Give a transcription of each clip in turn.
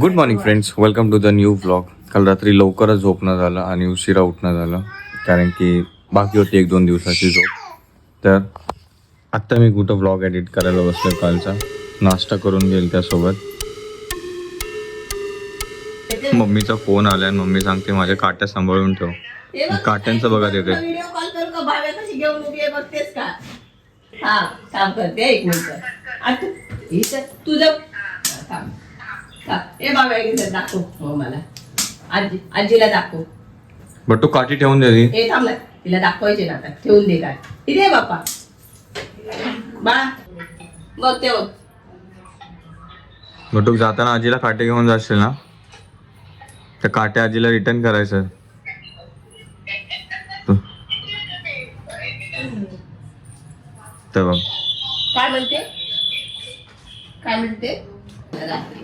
Good morning friends welcome to the new blog काल रात्री लवकरच झोपणं झालं आणि उशिरा उठणं झालं. कारण की बाकी होती एक दोन दिवसाची झोप. तर आत्ता मी कुठं ब्लॉग एडिट करायला बसलो कालचा. नाश्ता करून गेल त्यासोबत. मम्मीचा फोन आला आणि मम्मी सांगते माझ्या काट्या सांभाळून ठेव. काट्यांचं बघा तिथे. तुझं ए बाबा इथं दाखव हो मला आजी आजीला दाखव बट तू काठी ठेवून दे. हे थांब ना तिला दाखवायचे ना आता ठेवून दे काय इथे बाप्पा बाळा बघ ते बघ बट तू जाताना आजीला काटे घेऊन जाशील ना तर काटे आजीला रिटर्न करायचं. तू- तर बघ काय म्हणते? काय म्हणते? रात्री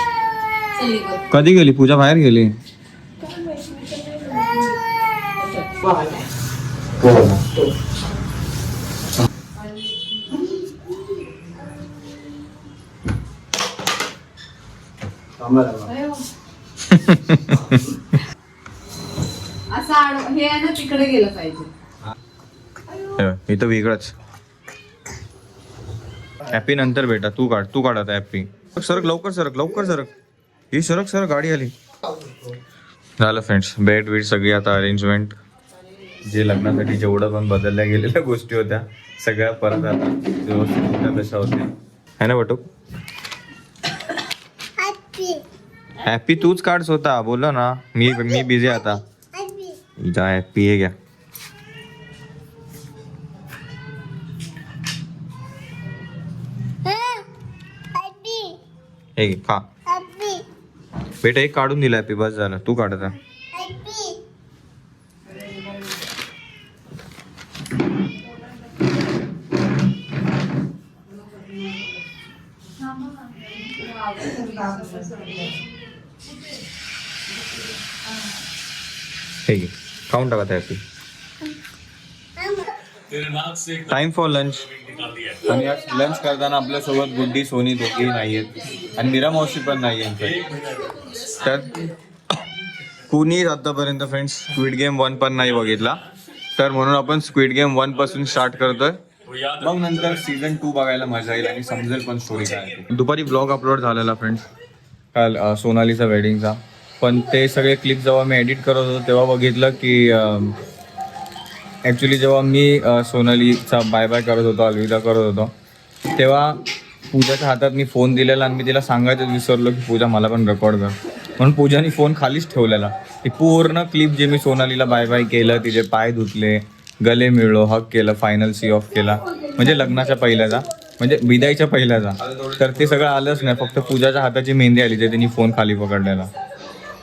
कधी गेली? पूजा बाहेर गेली? असं हे ना तिकडे गेलं पाहिजे. तर वेगळंच. हॅपी नंतर बेटा तू काढ तू काढ आता हॅपी सरक लवकर सरक लवकर सरक. ही सरक सरक गाडी आली. झालं फ्रेंड्स बेड बीड सगळी आता अरेंजमेंट जे लग्नासाठी जेवढं पण बदलल्या गेलेल्या गोष्टी होत्या सगळ्या परत आता व्यवस्थित तशा होत्या. है ना बटू हॅपी तूच काढ स्वतः बोल ना. मी मी बिझी आता. जा हॅपी हे घ्या. हे खा. बेटा एक काढून दिला हॅपी बस झालं तू काढता हे घे. खाऊन टाका हॅपी टाइम फॉर लंच आणि आज लंच करताना आपल्यासोबत गुड्डी सोनी दोघी आहेत आणि मीरा मावशी पण नाही यांच्यात तर कुणीच आतापर्यंत फ्रेंड्स स्क्विड गेम वन पण नाही बघितला. तर म्हणून आपण स्क्विड गेम वनपासून स्टार्ट करतोय. मग नंतर सीझन टू बघायला मजा येईल आणि समजेल पण स्टोरी काय. दुपारी ब्लॉग अपलोड झालेला फ्रेंड्स काल सोनालीचा वेडिंगचा पण ते सगळे क्लिप जेव्हा मी एडिट करत होतो तेव्हा बघितलं की ॲक्च्युली जेव्हा मी सोनालीचा बाय बाय करत होतो अलविदा करत होतो तेव्हा पूजाच्या हातात मी फोन दिलेला आणि मी तिला सांगायचं विसरलो की पूजा मला पण रेकॉर्ड कर. म्हणून पूजाने फोन खालीच ठेवलेला. ती पूर्ण क्लिप जे मी सोनालीला बाय बाय केलं तिचे पाय धुतले गले मिळलो हक केलं फायनल सी ऑफ केला. म्हणजे लग्नाच्या पहिल्याचा म्हणजे विदाईच्या पहिल्याचा. तर ते सगळं आलंच नाही फक्त पूजाच्या हाताची मेहंदी आली जे तिने फोन खाली पकडलेला.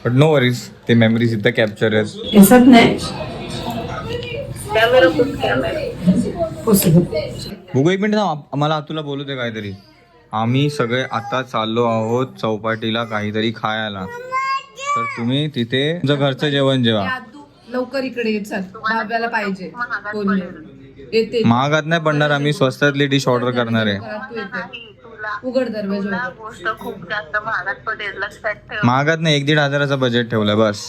बट नो वरीज ते मेमरीज इथं कॅप्चर बघू एक मिनिट आम्हाला आतुला बोलू दे काहीतरी. आम्ही सगळे आता चाललो आहोत चौपाटीला काहीतरी खायला. तर तुम्ही तिथे तुमचं घरचं जेवण जेवा. लवकर इकडे चल. डाब्याला पाहिजे. येते. महागात नाही पडणार आम्ही स्वस्तातली डिश ऑर्डर करणार आहे. घरात तू येते. उघड दरवाजा. उघड. गोष्ट खूप जास्त महागात पडेल लक्षात ठेव. महागात नाही एक दीड हजाराचं बजेट ठेवलंय बस.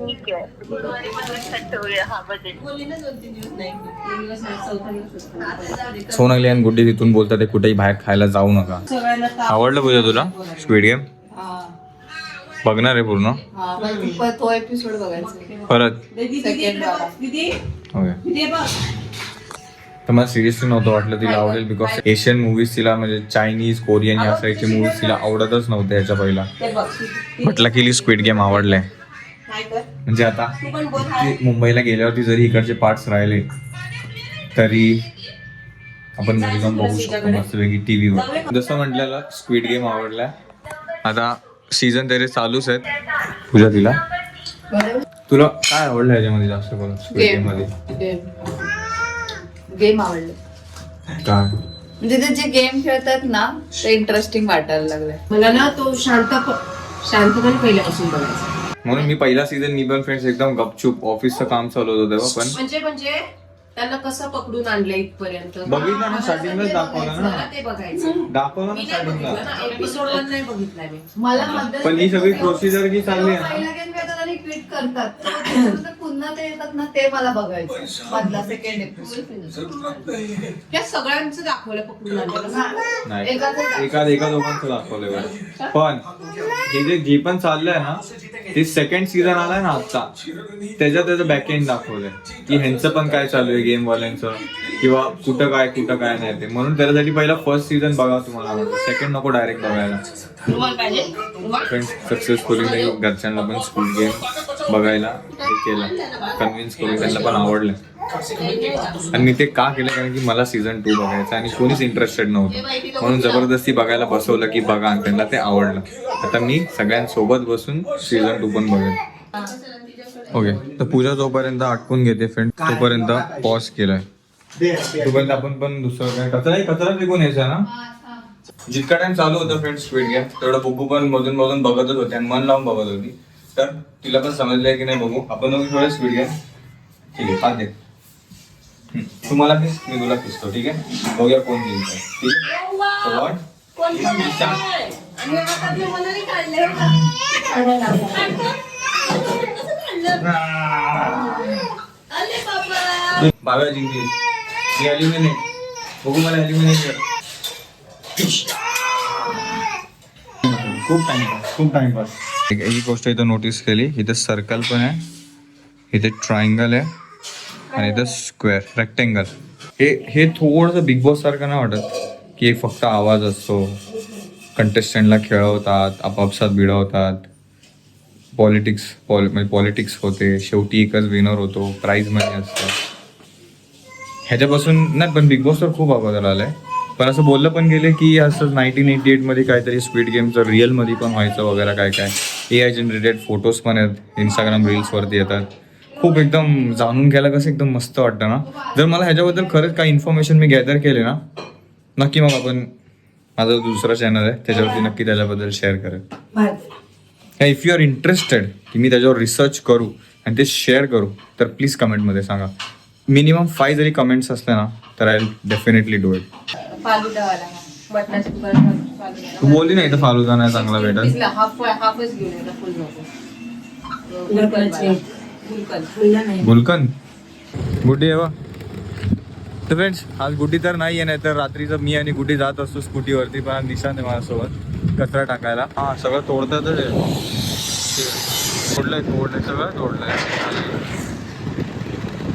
ठीक आहे. गुरुवारी पण लक्षात ठेवूया हा बजेट बोलली ना दोन तीन दिवस नाही. तीन दिवस नाही, चौथा दिवस होता. आता जाऊ दे. सोनाली आणि गुड्डी तिथून बोलतात ते कुठेही बाहेर खायला जाऊ नका. सगळ्यांना ताप. आवडलं पूजा तुला? Speed game. बघणार आहे पूर्ण. हा, तू एपिसोड बघायचा. परत. दीदी, दीदी, Second वाला. दीदी, ओके हे. तर मला सिरियसली नव्हतं वाटलं तिला आवडेल बिकॉज एशियन मूवीज तिला म्हणजे चायनीज कोरियन या साईडचे मूवीज तिला आवडतच नव्हते ह्याच्या पहिला. म्हटलं की स्क्विड गेम आवडलंय? म्हणजे आता मुंबईला गेल्यावरती जरी इकडचे पार्ट्स राहिले तरी आपण घरी जाऊन बघू शकतो मस्तपैकी टीव्हीवर जसं म्हटलेलं स्क्विड गेम आवडलाय. आता सीझन त्याचे चालूच आहेत. पूजा तिला? तुला काय आवडलं ह्याच्यामध्ये जास्त करून? Game. मध्ये गेम गेम आवडले. काय? म्हणजे ते जे गेम खेळतात ना ते इंटरेस्टिंग वाटायला लागलंय. मला ना तो शांत शांतपणे पहिल्यापासून बघायचा. म्हणून मी पहिला सीझन मी पण फ्रेंड्स एकदम गपचूप ऑफिसचं काम चालू होतं तेव्हा पण म्हणजे म्हणजे? त्यांना कसं पकडून आणलं इथपर्यंत? बघितलं ना स्टार्टिंगलाच दाखवलं ना. मला ते बघायचं. दाखवलं ना नाही बघितलं ना एपिसोड वन नाही बघितलाय मी. मला मध्यंतरी- पण ही सगळी प्रोसिजर की चालली आहे ना. पहिला गेम खेळतात आणि क्विट करतात. त्याच्यानंतर पुन्हा ते येतात ना ते मला बघायचं. मधला सेकंड एपिसोड त्या सगळ्यांचं दाखवलं पकडून आणलं. नाही. एकाचं एका एका दोघांचं दाखवलंय बरं. पण हे जे जे पण चाललंय ना ते सेकंड सीझन आलाय ना आता त्याच्यात त्याचं बॅक एंड दाखवलंय. की ह्यांचं पण काय चालू आहे गेम वाल्यांचं? किंवा कुठं काय कुठं काय नाही ते. म्हणून त्याच्यासाठी पहिला फर्स्ट सीझन बघा तुम्हाला सेकंड नको डायरेक्ट बघायला. पण सक्सेसफुली मी घरच्यांना पण स्कूल गेम बघायला हे केलं. कन्व्हिन्स करून त्यांना पण आवडलं. आणि मी ते का केलं? कारण की मला सीझन टू बघायचं आणि कोणीच इंटरेस्टेड नव्हतं. म्हणून जबरदस्ती बघायला बसवलं की बघा आणि त्यांना ते आवडलं. आता मी सगळ्यांसोबत बसून सीझन टू पण बघेन. ओके तर पूजा जोपर्यंत आटकून घेते फ्रेंड तोपर्यंत पॉज केलाय. तोपर्यंत आपण पण दुसरं काय कचरा कचरा फेकून यायचा ना? जितका टाइम चालू होता फ्रेंड्स स्पीड गेम तेवढं बघू पण मधून मधून बघतच होते आणि मन लावून बघत होती. तर तिला पण समजलंय की नाही बघू. आपण थोडं स्पीड गेम ठीक आहे दे. तू मला किस मी तुला किसतो ठीक आहे? बघूया कोण जिंकतो ठीक आहे? So what? बाव्या जिंकली. मी अल्युमिनेट बघू मला कर. खूप टाइमपास खूप टाइमपास एक एक गोष्ट इथं नोटीस केली. इथं सर्कल पण आहे. इथे ट्रायंगल आहे. आणि इथं स्क्वेअर रेक्टेंगल हे हे थोडंसं बिग बॉस सारखं नाही वाटत की फक्त आवाज असतो. कंटेस्टंटला खेळवतात आपापसात भिडवतात. पॉलिटिक्स पॉल म्हणजे पॉलिटिक्स होते. शेवटी एकच विनर होतो. प्राईज मनी असतं. ह्याच्यापासून नाही पण बिग बॉस तर खूप अगोदर आलाय. पण असं बोललं पण गेले की असं नाईन्टीन एटी एटमध्ये काहीतरी स्पीड गेमचं रिअलमध्ये पण व्हायचं वगैरे काय काय. ए आय जनरेटेड फोटोज पण आहेत. इंस्टाग्राम रील्सवरती येतात. खूप एकदम जाणून घ्यायला कसं एकदम मस्त वाटतं ना. जर मला ह्याच्याबद्दल खरंच काही इन्फॉर्मेशन मी गॅदर केले ना नक्की मग आपण माझं दुसरं चॅनल आहे त्याच्यावरती नक्की त्याच्याबद्दल शेअर करेल. इफ यू आर इंटरेस्टेड की मी त्याच्यावर रिसर्च करू आणि ते शेअर करू तर प्लीज कमेंटमध्ये सांगा. मिनिमम फाय जरी कमेंट्स असले ना तर आय डेफिनेटली डू इट तू बोलली नाही तर फालुदा नाही चांगला भेटल. गुलकन गुड्डी आहे बा. तर फ्रेंड्स आज गुड्डी तर नाही आहे नाही तर रात्रीचं मी आणि गुड्डी जात असतो स्कूटीवरती पण निशांत आहे माझ्यासोबत कचरा टाकायला. हा सगळं तोडतातच आहे तोडलंय तोडलंय सगळं तोडलंय.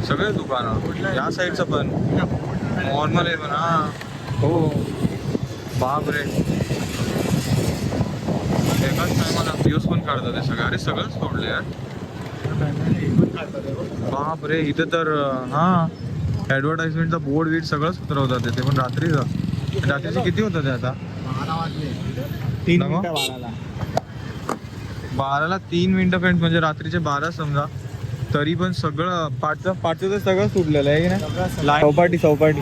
सगळे दुकानं. या साईडचं पण. नॉर्मल आहे पण हा. हो. बाप रे. एकाच टायमाला व्ह्यूज पण काढतात हे सगळं. अरे सगळंच तोडले यार. बाप रे इथे तर हा. ऍडव्हर्टाइजमेंटचा बोर्ड बीड सगळंच उतरवतात ते पण रात्रीचं. रात्रीचे किती होतं ते आता? तीन बाराला. तीन मिनिटं फ्रेंड म्हणजे रात्रीचे बारा समजा. तरी पण सगळं पाठचं पाठचं तर सगळं सुटलेलं आहे की नाही? चौपाटी चौपाटी.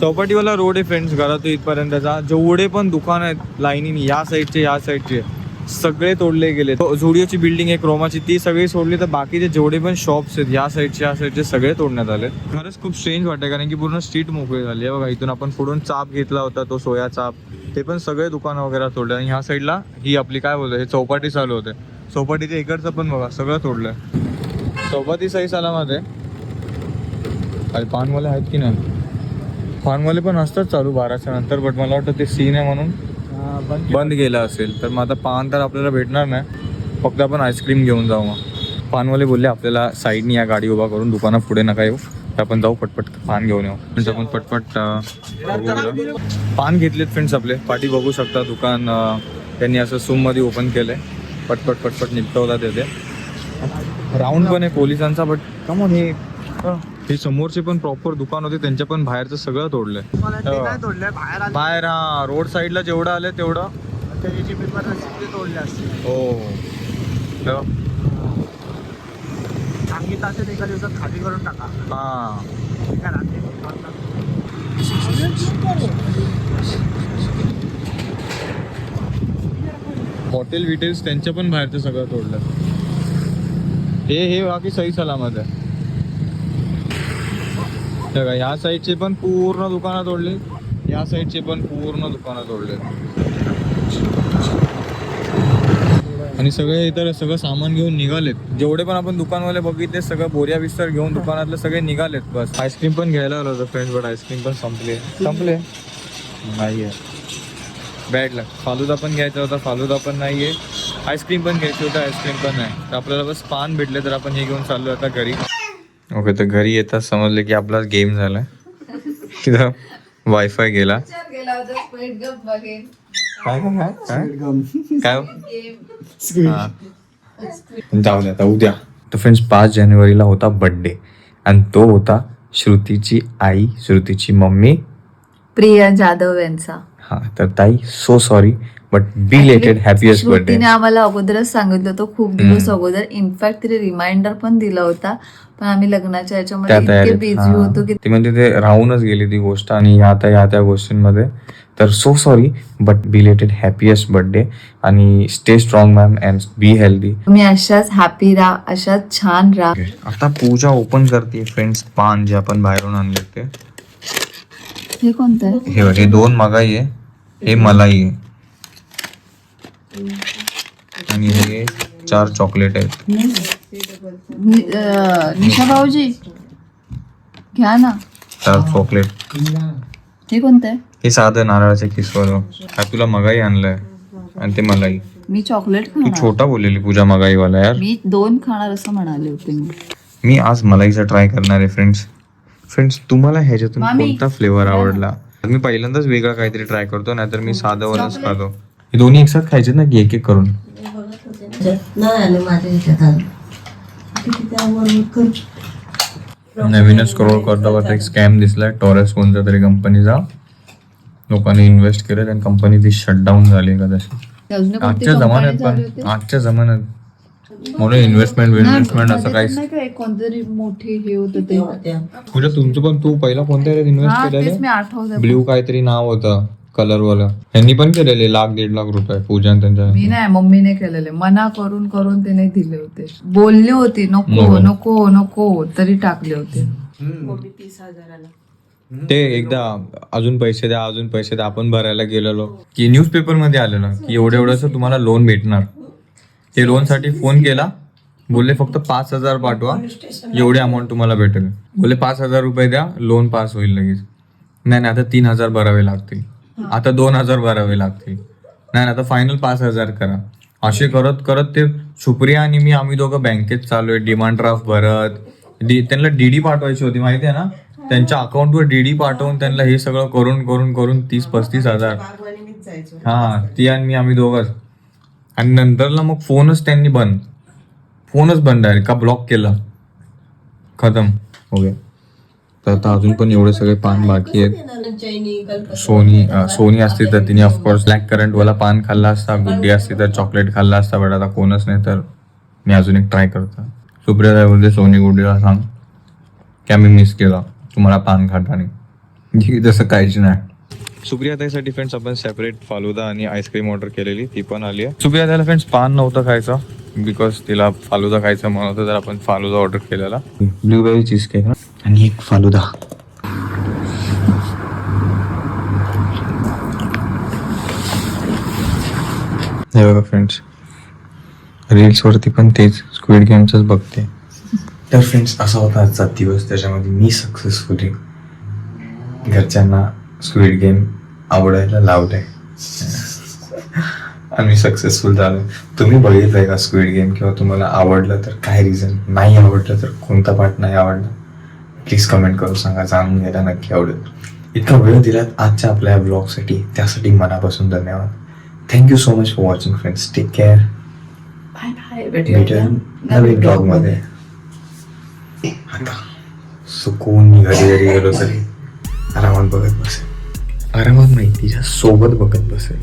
चौपाटीवाला रोड आहे फ्रेंड्स घरातून इथपर्यंतचा. जेवढे पण दुकान आहेत लाईनीने या साईडचे या साईडचे. सगळे तोडले गेले. झुडिओची बिल्डिंग आहे क्रोमाची ती सगळी सोडली तर बाकीचे जेवढे पण शॉप्स आहेत या साईडचे या साईडचे सगळे तोडण्यात आले खरंच खूप स्ट्रेंज वाटतं कारण की पूर्ण स्ट्रीट मोकळी झाली आहे. बघा इथून आपण पुढून चाप घेतला होता तो सोया चाप. ते पण सगळे दुकानं वगैरे तोडले. आणि ह्या साईडला ही आपली काय बोलतो हे चौपाटी चालू होते. चौपाटीच्या इकडचं पण बघा सगळं तोडलंय. चौपाटी सही सलामत आहे. अरे पानवाले आहेत की नाही? पानवाले पण असतात चालू बाराच्या नंतर बट मला वाटतं ते सीन आहे म्हणून. बंद केलं. असेल तर मग आता पान तर आपल्याला भेटणार नाही. फक्त आपण आईस्क्रीम घेऊन जाऊ मग. पानवाले बोलले आपल्याला साईडनी या गाडी उभा करून दुकाना पुढे नका येऊ. तर आपण जाऊ पटपट पान घेऊन येऊ. म्हणजे आपण पटपट पान घेतलेत फ्रेंड्स आपले. पाठी बघू शकता दुकान त्यांनी असं सूममध्ये ओपन केलं आहे पटपट पटपट निपटवतात येते. राऊंड पण आहे पोलिसांचा बट कमोन हे हे समोरचे पण प्रॉपर दुकान होते त्यांच्या पण बाहेरचं सगळं तोडलंय. मला ते काय तोडलंय बाहेर आलं. बाहेर हा रोड साईडला जेवढं आलं तेवढं. त्याचे पेपर तोडले असतील हो. तर सांगितलं एका दिवसात खाली करून टाका. हां. हॉटेल विटेल्स त्यांच्या पण बाहेरचं सगळं तोडलं. हे हे बाकी सही सलामत आहे. हे बघा, ह्या साईडचे पण पूर्ण दुकानं तोडले. या साईडचे पण पूर्ण दुकानं तोडले. आणि सगळे इतर सगळं सामान घेऊन निघालेत. जेवढे पण आपण दुकानवाले बघितले सगळं बोऱ्या विस्तार घेऊन दुकानातले सगळे निघालेत बस. आईस्क्रीम पण घ्यायला आलो होतो फ्रेंड्स बट आईस्क्रीम पण संपले. संपले? नाही आहे बॅड लक फालुदा पण घ्यायचा होता फालुदा पण नाहीये. आईस्क्रीम पण घ्यायची होता आईस्क्रीम पण नाही. तर आपल्याला बस पान भेटले तर आपण हे घेऊन चाललो आता घरी. ओके तर घरी येतात समजले की आपला गेम झालाय. तिथं वायफाय गेला. काय काय काय? काय? हो? गेम हा. जाऊ दे आता उद्या तर फ्रेंड्स पाच जानेवारीला होता बर्थडे आणि तो होता श्रुतीची आई श्रुतीची मम्मी. प्रिया जाधव यांचा. हा तर ताई so sorry but belated happiest birthday श्रुतीने आम्हाला अगोदरच सांगितलं होतं खूप दिवस अगोदर. इनफॅक्ट तिने रिमाइंडर पण दिला होता. पण आम्ही लग्नाच्या याच्यामध्ये बिझी होतो की. ती म्हणजे ते राहूनच गेली ती गोष्ट आणि ह्या त्या ह्या त्या गोष्टींमध्ये. तर so sorry but belated happiest birthday आणि stay strong ma'am and be healthy तुम्ही अशाच हॅपी राहा अशाच छान राहा. आता पूजा ओपन करते फ्रेंड्स पान जे आपण बाहेरून आणले ते. हे कोणतं? हे हे दोन मगाई आहे हे मलाई आहे. आणि हे चार चॉकलेट आहेत. निशा भाऊजी घ्या ना. चार चॉकलेट. हे कोणतं? आहे हे साधं नारळाचे किसवर काय तुला मगाई आणलंय. आणि ते मलाई. मी चॉकलेट तू खाणार छोटा बोललेली पूजा मगाईवाला यार. मी दोन खाणार असं म्हणाले होते मी. मी आज मलाईचा ट्राय करणार आहे फ्रेंड्स फ्रेंड्स तुम्हाला ह्याच्यातून मामी. कोणता फ्लेवर आवडला? मी पहिल्यांदाच वेगळा काहीतरी ट्राय करतो नाहीतर मी साधंवालच खातो. हे दोन्ही एकसाथ खायचे ना की एक एक करून? नाही आले माझ्या ह्याच्यात आलं. किती त्यावर कर नवीनच करोड करता एक स्कॅम दिसलाय. टॉरेस कोणत्या तरी कंपनीचा लोकांनी इन्व्हेस्ट केलं आणि कंपनी ती शटडाऊन झाली का तशी आजच्या जमान्यात पण? आजच्या जमान्यात. म्हणून इन्व्हेस्टमेंट इन्व्हेस्टमेंट असं मध्ये काहीच नाही का एक कोणतरी मोठी हे होतं ते. तुमचं पण तू पहिला कोणत्या इन्व्हेस्ट केलेलं? मी आठवते ब्ल्यू काहीतरी नाव होतं. कलर वाला यांनी पण केलेले लाख दीड लाख रुपये पूजा आणि त्यांच्या मी नाही मम्मीने केलेले. मना करून करून तिने दिले होते. बोलली होती नको नको. नको नको तरी टाकले होते. तीस हजाराला. ते एकदा अजून पैसे द्या अजून पैसे द्या आपण भरायला गेलेलो. की न्यूजपेपरमध्ये आलेलं की एवढं एवढंच तुम्हाला लोन भेटणार. ते लोनसाठी फोन केला. बोलले फक्त पाच हजार पाठवा. एवढी अमाऊंट तुम्हाला भेटेल. बोलले पाच हजार रुपये द्या लोन पास होईल लगेच. नाही नाही आता तीन हजार भरावे लागतील. आता दोन हजार भरावे लागतील. नाही नाही, आता फायनल पाच हजार करा. असे करत करत ते सुप्रिया आणि मी आम्ही दोघं बँकेत चालू आहे डिमांड ड्राफ्ट भरत. डी त्यांना डीडी पाठवायची होती माहिती आहे ना? त्यांच्या अकाउंटवर डीडी पाठवून त्यांना हे सगळं करून करून करून तीस पस्तीस हजार. हा ती आणि मी आम्ही दोघंच आणि नंतरला मग फोनच त्यांनी बंद. फोनच बंद आहे का ब्लॉक केला? खतम. हो गया. तर आता अजून पण एवढे सगळे पान बाकी आहेत. सोनी सोनी असती तर तिने ऑफकोर्स ब्लॅक करंट वाला पान खाल्ला असता गुड्डी असती तर चॉकलेट खाल्ला असता बट आता कोणच नाही तर मी अजून एक ट्राय करतो. सुप्रिया बोलते सोनी गुड्डीला सांग की आम्ही मिस केला तुम्हाला पान खाताना. तसं काहीच नाही. सुप्रिया ताईसाठी फ्रेंड्स आपण सेपरेट फालुदा आणि आईस्क्रीम ऑर्डर केलेली ती पण आली आहे. सुप्रिया ताईला फ्रेंड्स पान नव्हतं खायचं बिकॉज तिला फालुदा खायचं म्हणत होतं तर आपण फालुदा ऑर्डर केलेला. ब्लूबेरी चीज केक आणि एक फालुदा. हे बघा फ्रेंड्स रील्सवरती पण तेच. स्क्विड गेमचंच बघते. तर फ्रेंड्स असा होता आजचा दिवस. त्याच्यामध्ये मी सक्सेसफुली घरच्यांना स्क्विड गेम आवडायला लावलंय. आणि मी सक्सेसफुल झालो तुम्ही बघितलंय का स्क्विड गेम किंवा तुम्हाला आवडलं तर काय रिझन नाही आवडलं तर कोणता पार्ट नाही आवडला? प्लीज कमेंट करून सांगा जाणून घ्यायला नक्की आवडेल. इतका वेळ दिलात आजच्या आपल्या या ब्लॉगसाठी त्यासाठी मनापासून धन्यवाद. Thank you so much for watching friends take care bye bye भेटूया नवीन ब्लॉगमध्ये. आता सुकून घरी घरी गेलो तरी आरामात बघत बसेल. आरामात नाही तिच्या सोबत बघत बसेल.